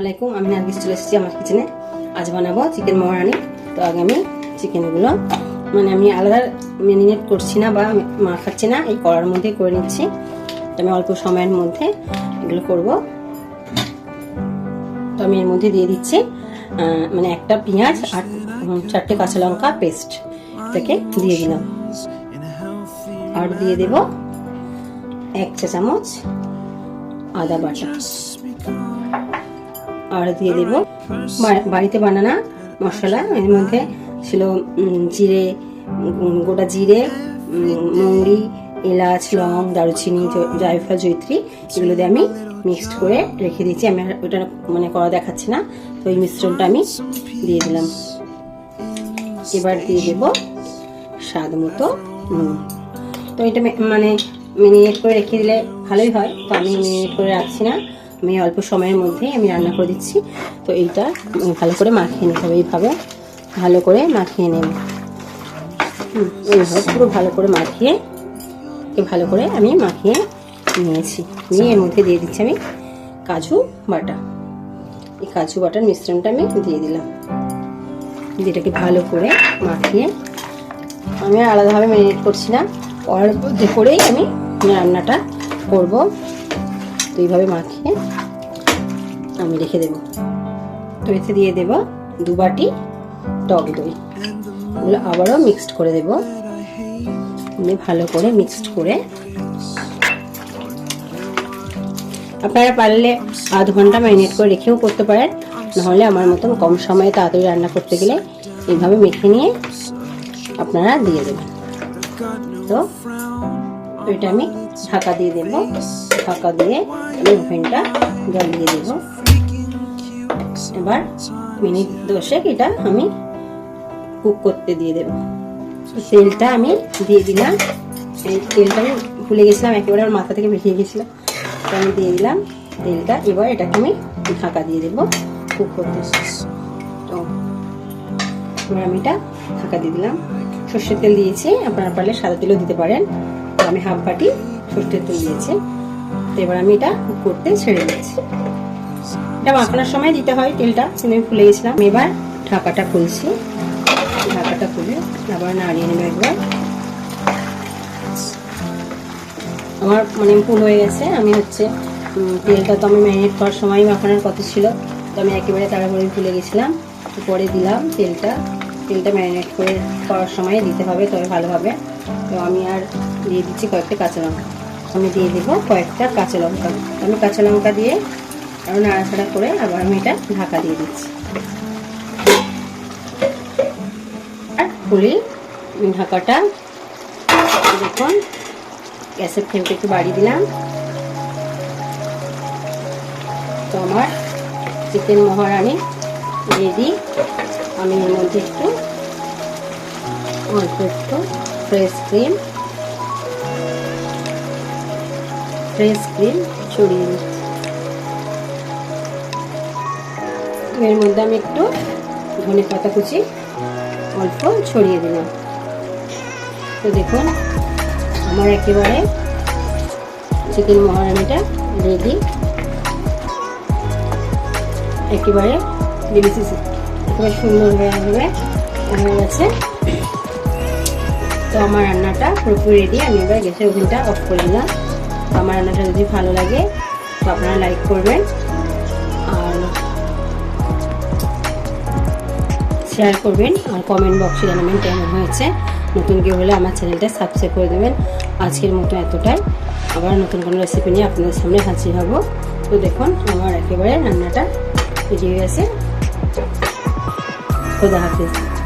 আলাইকুম আমি নার্গিস চলে এসেছি আমার কিচেনে আজ বানাবো চিকেন মহারানি। তো আগে আমি চিকেনগুলো মানে আমি আলাদা ম্যারিনেট করছি না বা মাখাচ্ছি না, এই কড়ার মধ্যে করে নিচ্ছি। আমি অল্প সময়ের মধ্যে এগুলো করব। তো আমি এর মধ্যে দিয়ে দিচ্ছি মানে একটা পেঁয়াজ আর চারটে কাঁচা লঙ্কা পেস্ট এটাকে দিয়ে দিলাম। আর দিয়ে দেব এক চা চামচ আদা বাটা। আর দিয়ে দেব বাড়িতে বানানা মশলা। এর মধ্যে ছিল জিরে গোটা জিরে মৌরি, এলাচ, লং, দারুচিনি জ- জায়ফল জৈত্রী এগুলো দিয়ে আমি মিক্সড করে রেখে দিয়েছি। আমি ওটা মানে করা দেখাচ্ছি না, তো এই মিশ্রণটা আমি দিয়ে দিলাম। এবার দিয়ে দেব স্বাদ মতো নুন। তো এটা মানে মিনিট করে রেখে দিলে ভালোই হয়। তো আমি মিনিট করে রাখছি না। আমি অল্প সময়ের মধ্যে আমি রান্না করে দিচ্ছি। তো এইটা ভালো করে মাখিয়ে নিতে হবে এইভাবে। ভালো করে মাখিয়ে নেব। এইভাবে পুরো ভালো করে মাখিয়ে ভালো করে আমি মাখিয়ে নিয়েছি। নিয়ে এর মধ্যে দিয়ে দিচ্ছি আমি কাজু বাটা। এই কাজু বাটার মিশ্রণটা আমি দিয়ে দিলাম। যেটাকে ভালো করে মাখিয়ে আমি আলাদাভাবে ম্যারিনেট করছি না। অল্প করেই আমি রান্নাটা করব। এইভাবে মাখিয়ে আমি রেখে দেব। তো এতে দিয়ে দেব দু বাটি টক দই। এগুলো আবারও মিক্সড করে দেব। দিয়ে ভালো করে মিক্সড করে। আপনারা পারলে আধ ঘণ্টা ম্যারিনেট করে রেখেও করতে পারেন। নাহলে আমার মতন কম সময়ে তাড়াতাড়ি রান্না করতে গেলে এইভাবে মেখে নিয়ে আপনারা দিয়ে দেবেন। তো এটা আমি ঢাকা দিয়ে দেব। ঢাকা দিয়ে আমি ওভেনটা জ্বালিয়ে দেব। এবার মিনিট দশেক এটা আমি কুক করতে দিয়ে দেব। তেলটা আমি দিয়ে দিলাম। এই তেলটা আমি ভুলে গেছিলাম, একেবারে আমার মাথা থেকে বেরিয়ে গেছিল। তো আমি দিয়ে দিলাম তেলটা। এবার এটাকে আমি ঢাকা দিয়ে দেবো কুক করতে। তো এবার আমি এটা ঢাকা দিয়ে দিলাম। সর্ষের তেল দিয়েছি, আপনারা পারলে সাদা তেলও দিতে পারেন। তো আমি হাফ বাটি সর্ষের তেল দিয়েছি। এবার আমি এটা কুক করতে ছেড়ে দিয়েছি। এটা মাখানোর সময় দিতে হয় তেলটা আমি ভুলে গেছিলাম। এবার ঢাকাটা খুলছি। ঢাকাটা খুলে আবার নাড়িয়ে নেব একবার। আমার মানে ফুল হয়ে গেছে। আমি হচ্ছে তেলটা তো আমি ম্যারিনেট করার সময় মাখানোর কথা ছিল। তো আমি একেবারে তাড়াহুড়ো ভুলে গেছিলাম। পরে দিলাম তেলটা। তেলটা ম্যারিনেট করে করার সময় দিতে হবে তবে ভালোভাবে। তো আমি আর দিয়ে দিচ্ছি কয়েকটা কাঁচা লঙ্কা। আমি দিয়ে দেবো কয়েকটা কাঁচা লঙ্কা। আমি কাঁচা লঙ্কা দিয়ে আরও নাড়াচাড়া করে আবার আমি এটা ঢাকা দিয়ে দিচ্ছি। আর খুলি ঢাকাটা দেখুন, গ্যাসের ফ্লেমটা একটু বাড়িয়ে দিলাম। তো আমার চিকেন মহারানি রেডি। আমি এর মধ্যে একটু অল্প একটু ফ্রেশ ক্রিম ফ্রেশ ক্রিম ছড়িয়ে দিচ্ছি। এর মধ্যে আমি একটু ধনে পাতা কুচি অল্প ছড়িয়ে দিলাম। তো দেখুন, আমার একেবারে চিকেন মহারানিটা রেডি একেবারে ডিলিসিয়াস একেবারে সুন্দর হয়ে আসবে হয়ে গেছে তো আমার রান্নাটা পুরোপুরি রেডি আমি এবার গ্যাসের ওভেনটা অফ করে দিলাম। আমার রান্নাটা যদি ভালো লাগে, তো আপনারা লাইক করবেন। আর শেয়ার করবেন। আর কমেন্ট বক্সে জানাবেন কেমন হয়েছে। নতুন কেউ হলে আমার চ্যানেলটা সাবস্ক্রাইব করে দেবেন। আজকের মতো এতটাই। আবার নতুন কোনো রেসিপি নিয়ে আপনাদের সামনে হাজির হব। তো দেখুন, আমার একেবারে রান্নাটা রেডি হয়ে গেছে। খোদা হাফিজ।